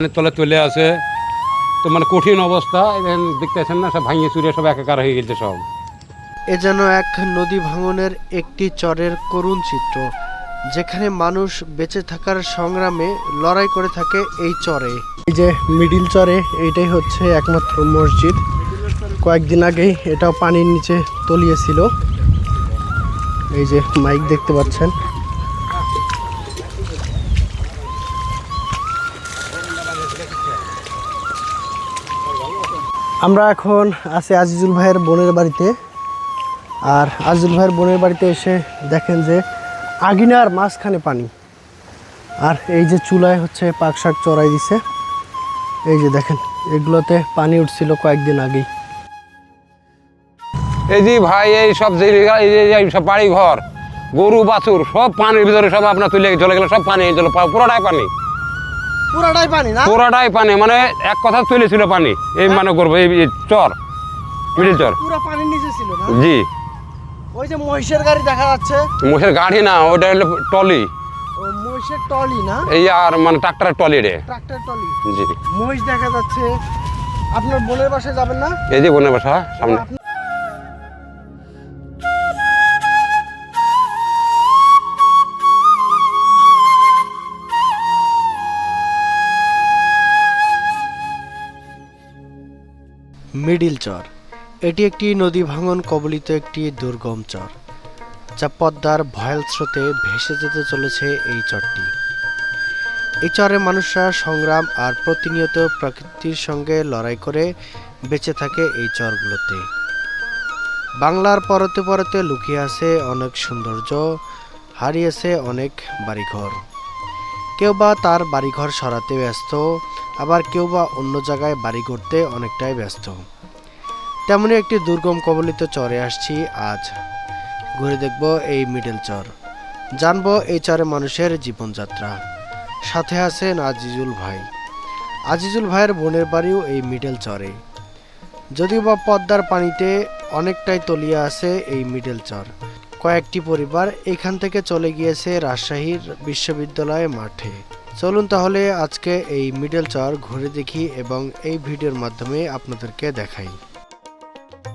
তলে চলে আসে তো মানে কঠিন অবস্থা এখন দেখতেছেন না সব ভাঙিয়ে চুরিয়ে সব একাকার হয়ে গেছে সব। এ যেন এক নদী ভাঙনের একটি চরের করুণ চিত্র যেখানে মানুষ বেঁচে থাকার সংগ্রামে লড়াই করে থাকে এই চরে। এই যে মিডিল চরে এইটাই হচ্ছে একমাত্র মসজিদ। কয়েকদিন আগেই এটাও পানির নিচে তলিয়েছিল। এই যে মাইক দেখতে পাচ্ছেন। আমরা এখন আছি আজিজুল ভাইয়ের বোনের বাড়িতে। আর আজিজুল ভাইয়ের বোনের বাড়িতে এসে দেখেন যে আগিনার মাঝখানে পানি। আর এই যে চুলায় হচ্ছে পাক শাক চড়াই দিছে। এই যে দেখেন, এগুলোতে পানি উঠছিল কয়েকদিন আগেই। এই যে ভাই, এই সব যে সব বাড়ি ঘর গরু, বাছুর, সব পানির ভিতরে সব আপনার তুলে চলে গেলে, সব পানি পুরোটাই পানি। পুরাটাই পানি না? পুরোটাই পানি মানে এক কথা চলেছিল পানি। এই মানে করব এই চর মিডিল চর। পুরো পানির নিচে ছিল না? জি। ওই যে মহিষের গাড়ি দেখা যাচ্ছে। মোষের গাড়ি না ওটা হলো টলি মহিষের টলি না? এই আর মানে ট্রাক্টরের টলি রে। ট্রাক্টর টলি জি। মহিষ দেখা যাচ্ছে। আপনার বোনের বাসায় যাবেন না? এই যে বনে বাসা সামনে। মিডিল চর। এটি একটি নদী ভাঙন কবলিত একটি দুর্গম চর, যা পদ্মার ভয়াল স্রোতে ভেসে যেতে চলেছে এই চরটি। এই চরে মানুষরা সংগ্রাম আর প্রতিনিয়ত প্রকৃতির সঙ্গে লড়াই করে বেঁচে থাকে এই চরগুলোতে। বাংলার পরতে পরতে লুকিয়ে আছে অনেক সৌন্দর্য হারিয়েছে অনেক বাড়িঘর। কেউ বা তার বাড়িঘর সরাতে ব্যস্ত, আবার কেউ বা অন্য জায়গায় বাড়ি করতে অনেকটাই ব্যস্ত। তেমনি একটি দুর্গম কবলিত চরে আসছি আজ। ঘুরে দেখব এই মিডল চর। জানব এই চরে মানুষের জীবনযাত্রা। সাথে আছেন আজিজুল ভাই। আজিজুল ভাইয়ের বোনের বাড়িও এই মিডল চরে। যদিও বা পদ্মার পানিতে অনেকটাই তলিয়ে আছে এই মিডল চর। কয়েকটি পরিবার এখান থেকে চলে গিয়েছে রাজশাহীর বিশ্ববিদ্যালয় মাঠে। চলুন তাহলে আজকে এই মিডল চর ঘুরে দেখি এবং এই ভিডিওর মাধ্যমে আপনাদেরকে দেখাই।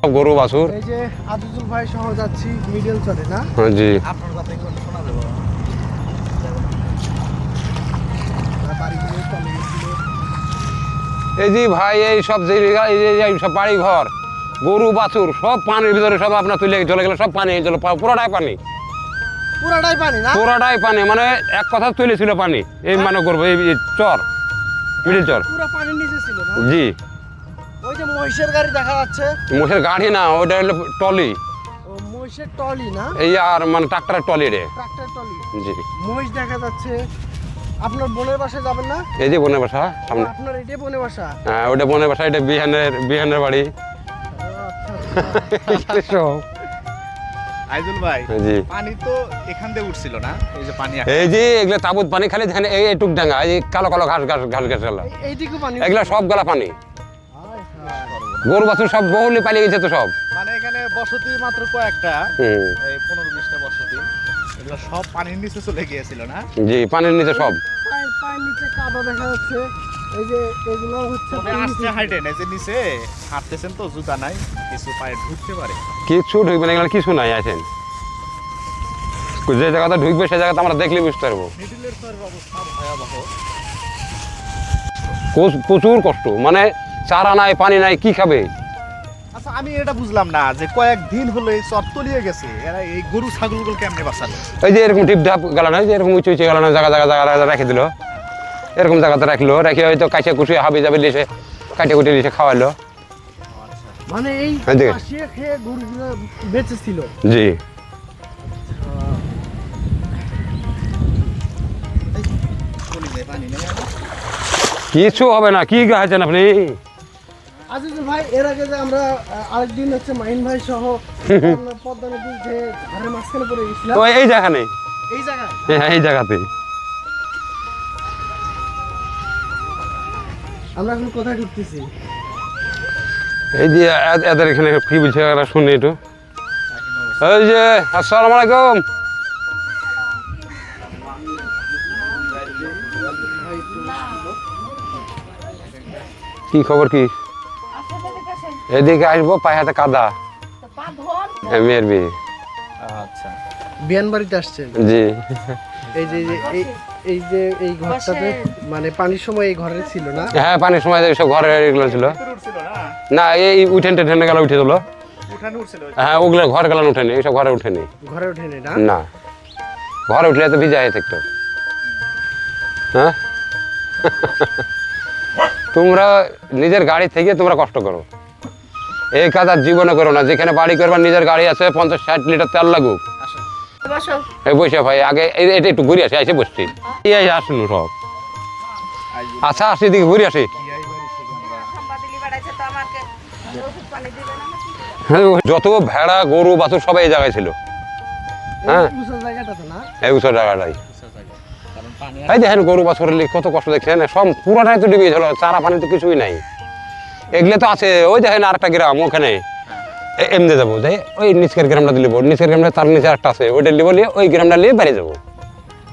গরু বাছুর? এই যে আজিজুল ভাই সহ যাচ্ছি মিডল চরে না? হ্যাঁ, জি। আপনার শোনা দেবো এই যে ভাই এই সব যে এই যে সব বাড়ি ঘর গরু বাছুর সব পানির ভিতরে সব আপনার তুলে চলে গেলে সব পানি চলে পুরোটাই পানি। পুরাটাই পানি না? পুরোটাই পানি মানে এক কথা চলেছিল পানি এই মানে করব এই এই চর মিডিল চর। পুরো পানির নিচে ছিল না? জি। ওই যে মহিষের গাড়ি দেখা যাচ্ছে। মোষের গাড়ি না ওটা হলো টলি মহিষের টলি না? এই আর মানে ট্রাক্টরের টলি রে। ট্রাক্টর টলি জি। মহিষ দেখা যাচ্ছে। আপনার বোনের বাসায় যাবেন না? এই যে বনের বাসা সামনে। আপনার এটাই বোনের বাসা? হ্যাঁ ওটা বনের বাসা এটা বিহানের বিহানের বাড়ি। আচ্ছা, আচ্ছা। সব। আইজুল ভাই জি। পানি তো এখান দিয়ে উঠছিল না? এই যে পানি এই যে এগুলো তাবুত পানি খালি এই ডাঙ্গা এই কালো কালো ঘাস ঘাস এগুলা সব গলা পানি। গরু বাছুর সব বহুলি পালিয়ে গেছে তো সব। মানে এখানে বসতি মাত্র কয়েকটা। এই পনেরো বিশটা বসতি। এগুলো সব পানির নিচে চলে গিয়েছিল না? জি পানির নিচে সব। পায়ের নিচে কাদা দেখা যাচ্ছে। এই যে এগুলো হচ্ছে তবে আস্তে নিচে। হাইটেন এই যে নিচে হাঁটতেছেন তো জুতা নাই কিছু পায়ে ঢুকতে পারে। কিছু ঢুকবে না এগুলো কিছু নাই আছেন। যে জায়গাটা ঢুকবে সেই জায়গাটা আমরা দেখলে বুঝতে পারব। অবস্থা ভয়াবহ। প্রচুর কষ্ট মানে চারা নাই পানি নাই কি খাবে? আচ্ছা আমি এটা বুঝলাম না যে কয়েকদিন হলো এই চর তলিয়ে গেছে। এরা এই গরু ছাগলগুলো কেমনে বাঁচালো এই যে এরকম টিপ ঢাপ গেল না যে এরকম উঁচু উঁচু গেল না জায়গা জায়গা জায়গা রেখে দিল। এরকম জায়গাতে রাখল রেখে হয়তো কাছে কুচি হাবি যাবে লিসে কাটে কুটে লিসে খাওয়াইলো মানে এই খেয়ে গরুগুলো বেঁচে ছিল জি কিছু হবে না কি গাছেন আপনি? আজিজুল ভাই এর আগে যে আমরা আরেকদিন হচ্ছে মাহিন ভাই সহ পদ্মা নদীর যে মাঝখানে পড়ে গেছিলাম। তো এই জায়গানে? এই জায়গায়? হ্যাঁ এই জায়গাতে। আমরা এখন কোথায় ঢুকতেছি এই যে এদের এখানে কি বলছে এরা শুনি একটু। এই যে আসসালামু আলাইকুম। কি খবর কি? এদিকে আসব পায়ে হাতে কাদা। মেয়ের বিয়ে। আচ্ছা। বিয়ান বাড়িতে আসছেন? জি। এই যে যে- এই যে এই ঘরটাতে মানে পানির সময় এই ঘরে ছিল না? হ্যাঁ পানির সময় সব ঘরে এগুলো ছিল। না? না এই উঠেন টেনে গেল উঠে দিল। উঠানে উঠছিল হ্যাঁ ওগুলো ঘর গেলাম উঠেনি এইসব ঘরে উঠেনি। ঘরে ওঠেনি না? না। ঘরে উঠলে তো ভিজা হয়ে থাকতো। হ্যাঁ? তোমরা নিজের গাড়ি থেকে তোমরা কষ্ট করো। এই কাজ আর জীবনে করো না। যেখানে বাড়ি করবার নিজের গাড়ি আছে পঞ্চাশ ষাট লিটার তেল লাগুক। এই বসে। ভাই আগে এটা একটু ঘুরে আসি এসে বসছি। এই আসুন সব? আচ্ছা আসি দিকে ঘুরে আসি? হ্যাঁ, যত ভেড়া গরু বাছুর সবাই এই জায়গায় ছিল। হ্যাঁ? উঁচু এই উৎসব জায়গাটাই। এই দেখেন গরু বাছুর কত কষ্ট দেখছেন? সব পুরোটাই তো ডুবে গেছিল চারা পানি তো কিছুই নাই। এগুলো তো আছে ওই দেখেন আর একটা গ্রাম ওখানে। এমনি যাব যাই ওই নিচকের গ্রামটা দিলে নিচের গ্রামটা তার নিচে একটা আছে ওইটা লিবো নিয়ে ওই গ্রামটা নিয়ে বেরিয়ে যাব।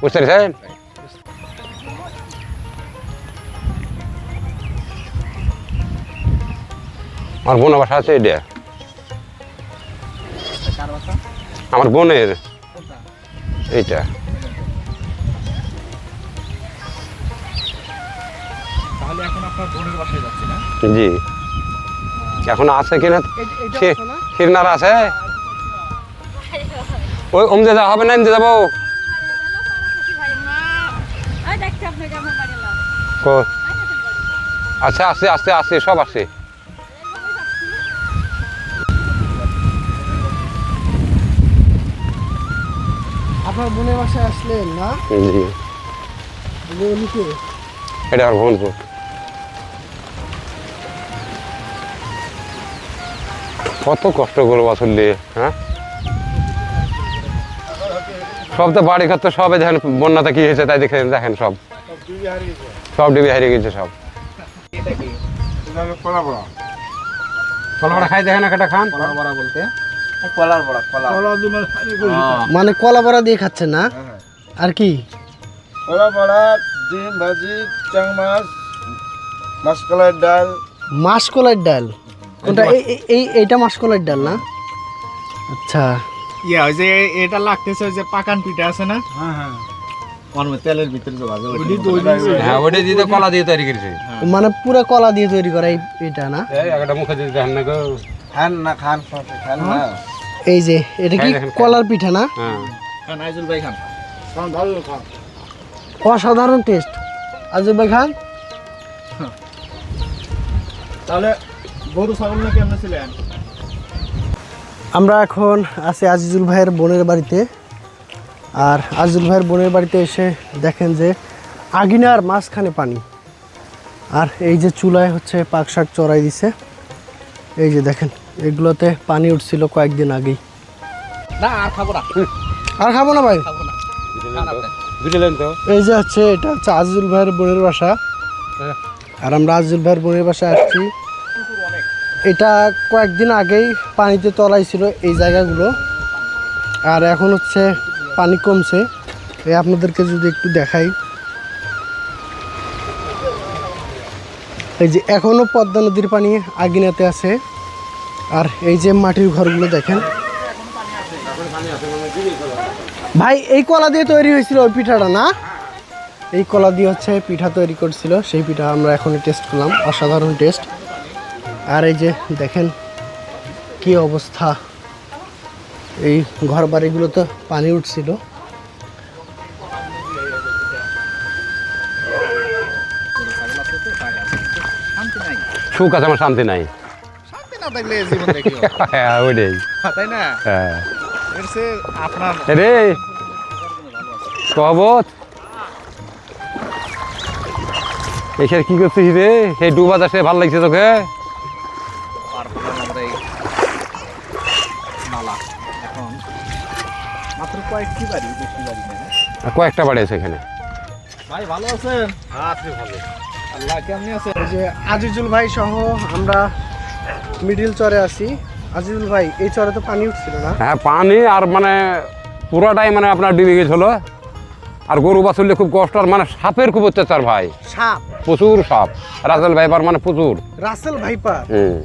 বুঝতে পেরেছেন? আমার বোন বাসা আছে এটা আমার বোনের। এইটা। তাহলে এখন আপনার বোনের বাসায় যাচ্ছি না? জি। এখন আছে কিনা? আছে আছে? ওই ওমদে যাওয়া হবে না এমদে যাব। আচ্ছা আসছে আসছে আসছে সব আসছে আপনার বোনের বাসায় আসলেন না? জি। যে? এটা আমার ভুবনপুর কত কষ্ট করব আসল দিয়ে হ্যাঁ? সব তো বাড়ি ঘর তো সবে দেখেন বন্যাতে কি হয়েছে তাই দেখে দেখেন সব। সব ডিবি হারিয়ে গেছে সব। কলা খাই দেখেন একটা খান। বড়া বলতে? কলার বড়া কলা। মানে কলা বড়া দিয়ে খাচ্ছেন না? আর কি? কলা বড়া ডিম ভাজি চাং মাছ মাসকলাইয়ের ডাল। মাসকলাইর ডাল? কোনটা এই এই- এই এইটা মাসকলাইর ডাল না? আচ্ছা। ইয়া ওই যে এটা লাগতেছে ওই যে পাকান পিঠা আছে না? হ্যাঁ হ্যাঁ। তেলের ভিতরে যে ভাজা হ্যাঁ ওটা দিয়ে কলা দিয়ে তৈরি করেছে। মানে পুরো কলা দিয়ে তৈরি করা এটা না? এই একটা মুখে দিয়ে না গো। খান না খান খান না। এই যে এটা কি। কলার পিঠা না? হ্যাঁ। খান আইজুল ভাই খান। অসাধারণ টেস্ট। আজব ভাই খান? তাহলে গরু ছাগল না কেমন ছিলেন? আমরা এখন আছি আজিজুল ভাইয়ের বোনের বাড়িতে। আর আজিজুল ভাইয়ের বোনের বাড়িতে এসে দেখেন যে আগিনার মাঝখানে পানি। আর এই যে চুলায় হচ্ছে পাক শাক চড়াই দিছে। এই যে দেখেন এগুলোতে পানি উঠছিল কয়েকদিন আগেই। না আর খাব না। আর খাব না ভাই? এই যে হচ্ছে এটা হচ্ছে আজিজুল ভাইয়ের বোনের বাসা। আর আমরা আজিজুল ভাইয়ের বোনের বাসায় আসছি। এটা কয়েকদিন আগেই পানিতে তলায় ছিল এই জায়গাগুলো। আর এখন হচ্ছে পানি কমছে। এই আপনাদেরকে যদি একটু দেখাই। এই যে এখনও পদ্মা নদীর পানি আগিনাতে আছে। আর এই যে মাটির ঘরগুলো দেখেন। ভাই, এই কলা দিয়ে তৈরি হয়েছিল ওই পিঠাটা, না? এই কলা দিয়ে হচ্ছে পিঠা তৈরি করছিল। সেই পিঠা আমরা এখন টেস্ট করলাম। অসাধারণ টেস্ট আর এই যে দেখেন কি অবস্থা। এই ঘর বাড়িগুলো তো পানি উঠছিল। সুখ আছে আমার শান্তি নাই। শান্তি না থাকলে এই জীবন দেখি হ্যাঁ হ্যাঁ এর সে আপনার রে! কবত কি করছিস রে? সেই ডুবা দাসে ভালো লাগছে তোকে। কয়েকটি বাড়ি বেশি বাড়ি নেই আর কয়েকটা বাড়ি আছে এখানে। ভাই ভালো আছেন? আছি ভালো। আল্লাহ কেমনি আছেন? এই যে আজিজুল ভাই সহ আমরা মিডিল চরে আছি। আজিজুল ভাই এই চরে তো পানি উঠছিল না? হ্যাঁ পানি আর মানে পুরোটাই মানে আপনার ডুবে গেছিল। আর গরু বাছুরলে খুব কষ্ট আর মানে সাপের খুব অত্যাচার ভাই। সাপ? প্রচুর সাপ। রাজেল ভাইবার মানে প্রচুর। Russell viper? হুম।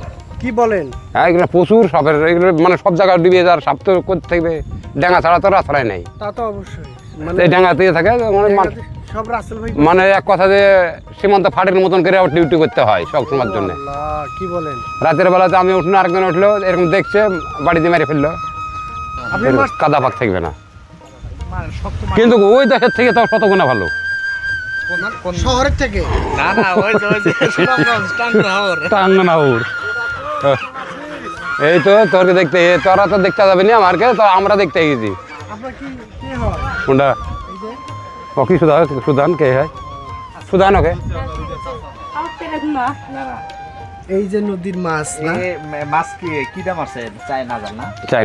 কি বলেন? হ্যাঁ এগুলো প্রচুর সাপের এগুলো মানে সব জায়গায় ডুবিয়ে যাওয়ার সাপ তো করতে থাকবে ডাঙা ছাড়া তো রাস্তায় নেই। তা তো অবশ্যই। এই ডাঙা দিয়ে থাকে মানে সব রাসেল ভাই মানে এক কথা যে সীমান্ত ফাটের মতন করে আবার ডিউটি করতে হয় সব সময়ের জন্য। কি বলেন? রাতের বেলাতে আমি উঠল আরেকজন উঠল এরকম দেখছে বাড়িতে মেরে ফেলল। কাদা পাক থাকবে না। মানে কিন্তু ওই দেশের থেকে তো শত গুণা ভালো। শহরের থেকে? না না ওই টাঙ্গনাউর এই তো তোরকে দেখতে তোরা তো দেখতে যাবি না আমারকে তো আমরা দেখতে গেছি। আপনার কি কি হয়? কোনটা ও কি সুধান কে হয়? সুধান ওকে। এই যে নদীর মাছ না? এ মাছ কি কি দাম আছে? চাই না? জান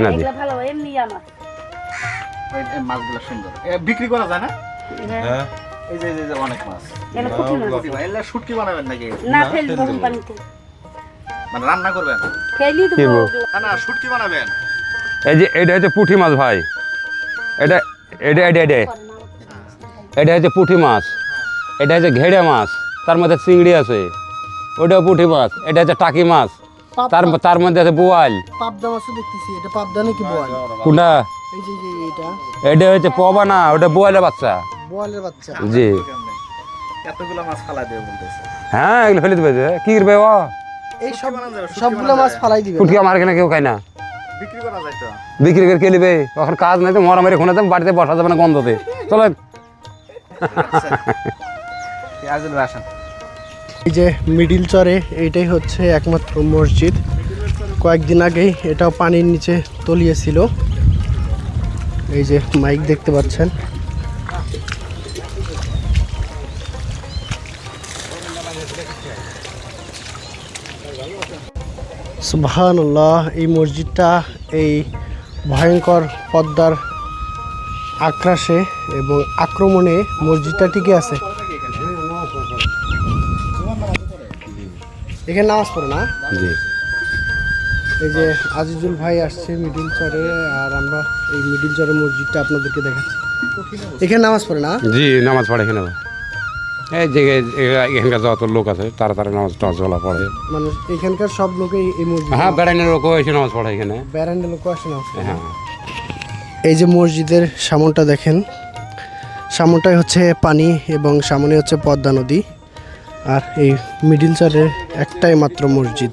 না দিয়ে। এগুলো ভালো এমনি আমার এই মাছগুলো সুন্দর। বিক্রি করা যায় না? হ্যাঁ। এই যে এই যে- অনেক মাছ। এগুলো শুটকি শুটকি বানাবেন নাকি না ফেলব পানিতে মানে রান্না করবেন? ফেলি দেবো। না না শুটকি বানাবেন। এই যে এটা হচ্ছে পুঁটি মাছ ভাই। এটা এটা এটা এটা। এটা হচ্ছে পুঁটি মাছ। এটা হচ্ছে ঘেড়ে মাছ। তার মধ্যে চিংড়ি আছে। ওটাও পুঁটি মাছ। এটা হচ্ছে টাকি মাছ। তার তার মধ্যে আছে বোয়াল। পাবদা মাছও দেখতেছি। এটা পাবদা নাকি বোয়াল? কোনটা? এই যে এটা। এটা হচ্ছে পবা না ওটা বোয়ালের বাচ্চা। বোয়ালের বাচ্চা। জি। এতগুলো মাছ ফালা বলতেছে। হ্যাঁ এগুলো ফেলে দেবে কি করবে ও? এই সব সবগুলো মাছ ফালাই দিবে। ফুটকি আমার এখানে কেউ খায় না। বিক্রি করা যায় তো? বিক্রি করে কে নিবে? এখন কাজ নাই তো মরা মেরে খুনে বাড়িতে বসা যাবে না গন্ধতে। চলেন আজল আসেন। এই যে মিডিল চরে এইটাই হচ্ছে একমাত্র মসজিদ। কয়েকদিন আগেই এটাও পানির নিচে তলিয়েছিল। এই যে মাইক দেখতে পাচ্ছেন। সুবহানাল্লাহ এই মসজিদটা এই ভয়ঙ্কর পদ্মার আক্রাসে এবং আক্রমণে মসজিদটা টিকে আছে। এখানে নামাজ পড়ে না? জি। এই যে আজিজুল ভাই আসছে মিডিল চরে আর আমরা এই মিডিল চরে মসজিদটা আপনাদেরকে দেখাচ্ছি। এখানে নামাজ পড়ে না? জি নামাজ পড়ে এখানে। এই যে এখানকার যত লোক আছে তারা তারা নামাজ টামাজ বলা পড়ে। মানুষ এখানকার সব লোকেই এই মসজিদ হ্যাঁ বেড়াইনের লোকও এসে নামাজ পড়ে এখানে। বেড়ান্ডে লোক আসে নামাজ হ্যাঁ। এই যে মসজিদের সামনটা দেখেন সামনটাই হচ্ছে পানি এবং সামনে হচ্ছে পদ্মা নদী। আর এই মিডিল চারের একটাই মাত্র মসজিদ।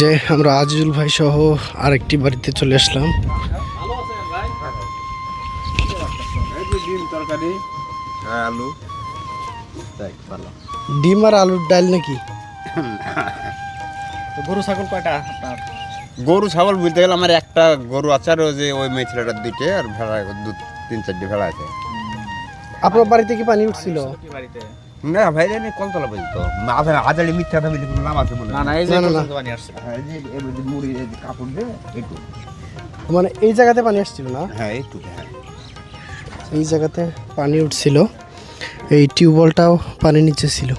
যে আমরা আজিজুল ভাই সহ আরেকটি বাড়িতে চলে আসলাম। ডিম আর আলুর ডাল নাকি? গরু, ছাগল কয়টা আপনার? গরু ছাগল বলতে গেলে আমার একটা গরু আছে আর ওই যে ওই মেয়ে ছেলেটার দুইটে আর ভেড়া দু তিন চারটে ভেড়া আছে। আপনার বাড়িতে কি পানি উঠছিল? না ভাই জানি কলতলা বলতো আজালি মিথ্যা কথা নাম আছে বলে না। না এই যে না, না, না। পর্যন্ত বানিয়ে আসছে হ্যাঁ এই যে মুড়ি কাপড় দিয়ে একটু। মানে এই জায়গাতে পানি আসছিল না? হ্যাঁ একটু হ্যাঁ। এই জায়গাতে পানি উঠছিল। এই টিউবওয়েলটাও পানি নিচে ছিল।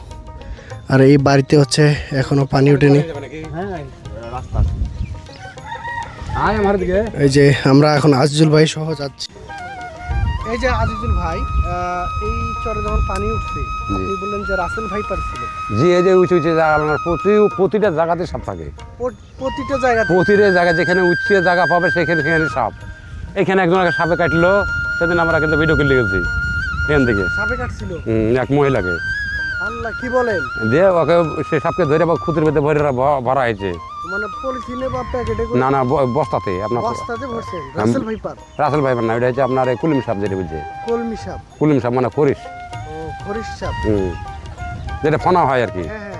আর এই বাড়িতে হচ্ছে এখনও পানি ওঠেনি। আমার দিকে এই যে আমরা এখন আজিজুল ভাই সহ যাচ্ছি। এই যে আজিজুল ভাই এই চরে যখন পানি উঠছে আপনি বললেন যে রাসেল ভাই পারছিল। জি এই যে উঁচু উঁচু জায়গা প্রতি প্রতিটা জায়গাতে সাপ থাকে। প্রতিটা জায়গাতে? প্রতিটা জায়গা যেখানে উচ্চ জায়গা পাবে সেখানে সেখানে সাপ। এখানে একজন আগে সাপে কাটলো সেদিন আমরা কিন্তু ভিডিও কিনলে গেছি এখান থেকে। সাপে কাটছিল? এক মহিলাকে। আল্লাহ কি বলেন? দিয়ে ওকে সে সাপকে ধরে বা খুঁতির ভেতরে ভরে ভরা হয়েছে। মানে পলিথিনে বা প্যাকেটে না না বস্তাতে আপনার বস্তাতে ভরছেন রাসেল ভাই রাসেল ভাই না হচ্ছে আপনার এই কুলিম সাপ যেটা বলছে। কলমি সাপ। কুলিম সাপ মানে ও সাপ। হুম। যেটা ফোনা হয় আর কি। হ্যাঁ হ্যাঁ।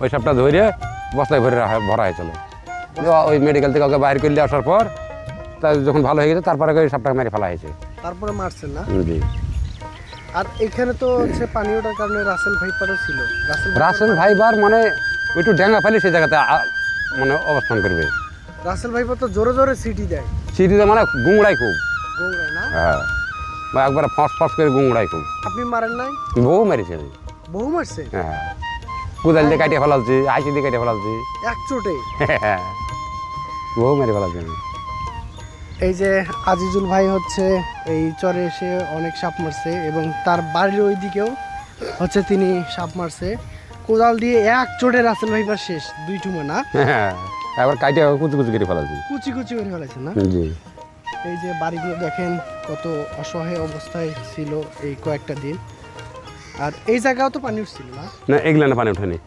ওই সাপটা ধরে বস্তায় ভরে রাখা- ভরা দিয়ে ওই মেডিকেল থেকে ওকে বাইর করলে আসার পর তা যখন ভালো হয়ে গেছে তারপরে ওই সাপটাকে মেরে ফেলা হয়েছে। তারপরে মারছেন না? জি। আর এখানে তো হচ্ছে পানি ওঠার কারণে রাসেল ভাইপারও ছিল। রাসেল ভাইপার ভাইবার মানে একটু ডেঙ্গা ফেলে সেই জায়গাতে মানে অবস্থান করবে। রাসেল ভাইপো তো জোরে জোরে সিটি দেয়। সিটিতে মানে গুংড়াই খুব। গৌড়ায় না? হ্যাঁ। বা একবার ফস ফস করে গুংড়াই খুব। আপনি মারেন নাই? বহু মেরেছে। বহু মারছে? হ্যাঁ। কোদাল দিয়ে কাটিয়ে ফেলাচ্ছি আইসি দিয়ে কাটিয়ে ফেলাচ্ছি। এক চোটে? হ্যাঁ। বহু মেরে ফেলাচ্ছি এই যে আজিজুল ভাই হচ্ছে এই চরে এসে অনেক সাপ মারছে এবং তার বাড়ির ওই দিকেও হচ্ছে তিনি সাপ মারছে। কোদাল দিয়ে এক চোটে রাসেল ভাইপার শেষ দুই টুমে না? হ্যাঁ একবার কাটিয়ে কুচি কুচি করে ফেলাচ্ছি কুচি কুচি করে ফেলেছেন না? জি। এই যে বাড়িগুলো দেখেন কত অসহায় অবস্থায় ছিল এই কয়েকটা দিন। আর এই জায়গাও তো পানি উঠছিল না? না এগুলো না পানি ওঠেনি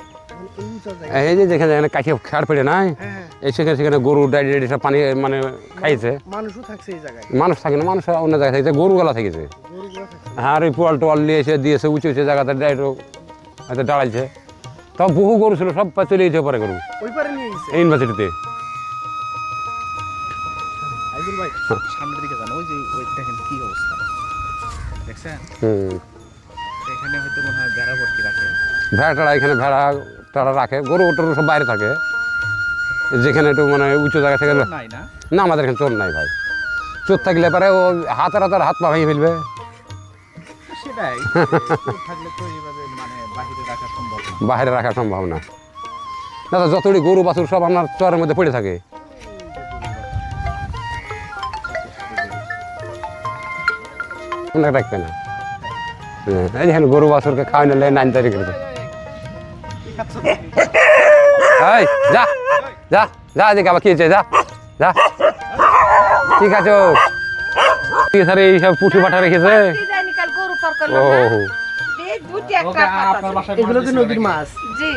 এই যে যেখানে যেখানে কাঠিয়ে খাড় পেড়ে নাই হ্যাঁ হ্যাঁ। এই সেখানে সেখানে গরু ডাইডি ডাইডি সব পানি মানে খাইছে। মানুষও থাকছে এই জায়গায়। মানুষ থাকে না মানুষ অন্য জায়গায় থাকছে থেকেছে। গরুগুলো থাকছে হ্যাঁ আর ওই পোয়াল টোয়াল নিয়ে এসে দিয়েছে উঁচু উঁচু জায়গাতে ডাইরেক্ট হয়তো দাঁড়াইছে। সব বহু গরু ছিল সব চলে গেছে? পরে গরু ইউনিভার্সিটিতে ভাই সামনের দিকে যান ওই যে ওই দেখেন কি অবস্থা। দেখছেন? এখানে হয়তো মনে হয় বেড়া ভর্তি রাখে। ভেড়া টেড়া এখানে ভেড়া টেড়া রাখে গরু সব বাইরে থাকে। যেখানে একটু মানে উঁচু জায়গা থেকে না? না আমাদের এখানে চোর নাই ভাই। চোর থাকলে পরে ও হাতের হাতের হাত পা ভেঙে ফেলবে। সেটাই। থাকলে তো বাইরে রাখা সম্ভব না। তো যতটি গরু বাছুর সব আপনার চরের মধ্যে পড়ে থাকে। রাখবে না। হ্যাঁ, এই গরু বাছুরকে খাওয়াই নিলে নাইন তারিখ এই যা যা যা এদিকে আবার কি হয়েছে যা যা। ঠিক আছে এইসব পুঁটি পাঠা রেখেছে। ও একটা এগুলো কি নদীর মাছ? জি।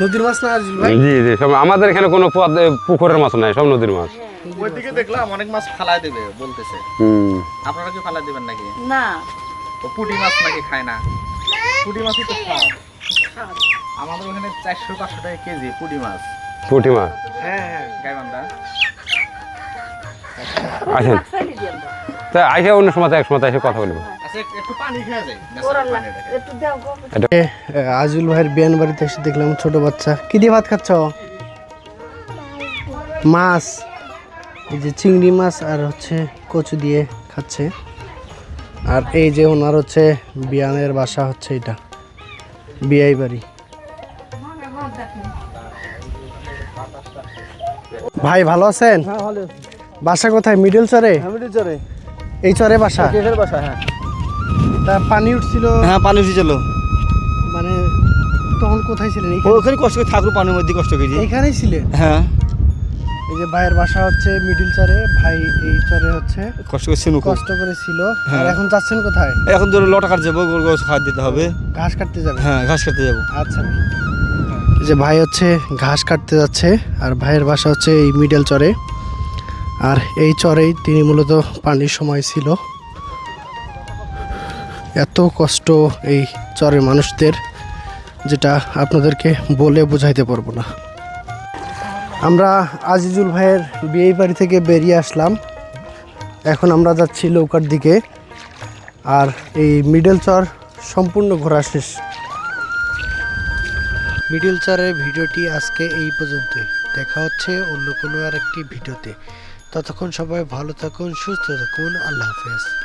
নদীর মাছ না ভাই? জি জি সব আমাদের এখানে কোনো পুকুরের মাছ নাই সব নদীর মাছ। ওইদিকে দেখলাম অনেক মাছ ফালাই দেবে বলতেছে। হুম। আপনারা কি ফালাই দেবেন নাকি? না। ও পুঁটি মাছ নাকি খায় না? পুঁটি মাছই তো খাও আমাদের ওখানে চারশো পাঁচশো টাকা কেজি পুঁটি মাছ। পুঁটি মাছ? হ্যাঁ হ্যাঁ গাইবান্ধা। না। তা আইসে অন্য সময় এক সময় এসে কথা বলব। আজিজুল ভাইয়ের বিয়ান বাড়িতে এসে দেখলাম ছোট বাচ্চা। কি দিয়ে ভাত খাচ্ছ? মাছ। এই যে চিংড়ি মাছ আর হচ্ছে কচু দিয়ে খাচ্ছে। আর এই যে ওনার হচ্ছে বিয়ানের বাসা হচ্ছে এটা। বিয়াই বাড়ি। ভাই ভালো আছেন? বাসা কোথায়? মিডল চরে? চরে। এই চরে বাসা? বাসা হ্যাঁ। তা পানি উঠছিল? হ্যাঁ পানি উঠেছিল। মানে তখন কোথায় ছিলেন? ওখানে কষ্ট করে ঠাকুর পানির মধ্যে কষ্ট করেছি। এইখানেই ছিলেন? হ্যাঁ। এই যে ভাইয়ের বাসা হচ্ছে মিডিল চরে ভাই এই চরে হচ্ছে। কষ্ট করে কষ্ট করে ছিল। আর হ্যাঁ। এখন যাচ্ছেন কোথায়? এখন ধরো লটা কাট যাব গরু গোস খাওয়া দিতে হবে। ঘাস কাটতে যাবে হ্যাঁ ঘাস কাটতে যাব। আচ্ছা। যে ভাই হচ্ছে ঘাস কাটতে যাচ্ছে আর ভাইয়ের বাসা হচ্ছে এই মিডল চরে। আর এই চরেই তিনি মূলত পানির সময় ছিল। এত কষ্ট এই চরের মানুষদের যেটা আপনাদেরকে বলে বোঝাইতে পারব না। আমরা আজিজুল ভাইয়ের বিয়ে বাড়ি থেকে বেরিয়ে আসলাম। এখন আমরা যাচ্ছি নৌকার দিকে। আর এই মিডল চর সম্পূর্ণ ঘোরা শেষ। মিডল চরের ভিডিওটি আজকে এই পর্যন্তই। দেখা হচ্ছে অন্য কোনো আর একটি ভিডিওতে। ততক্ষণ সবাই ভালো থাকুন, সুস্থ থাকুন। আল্লাহ হাফেজ।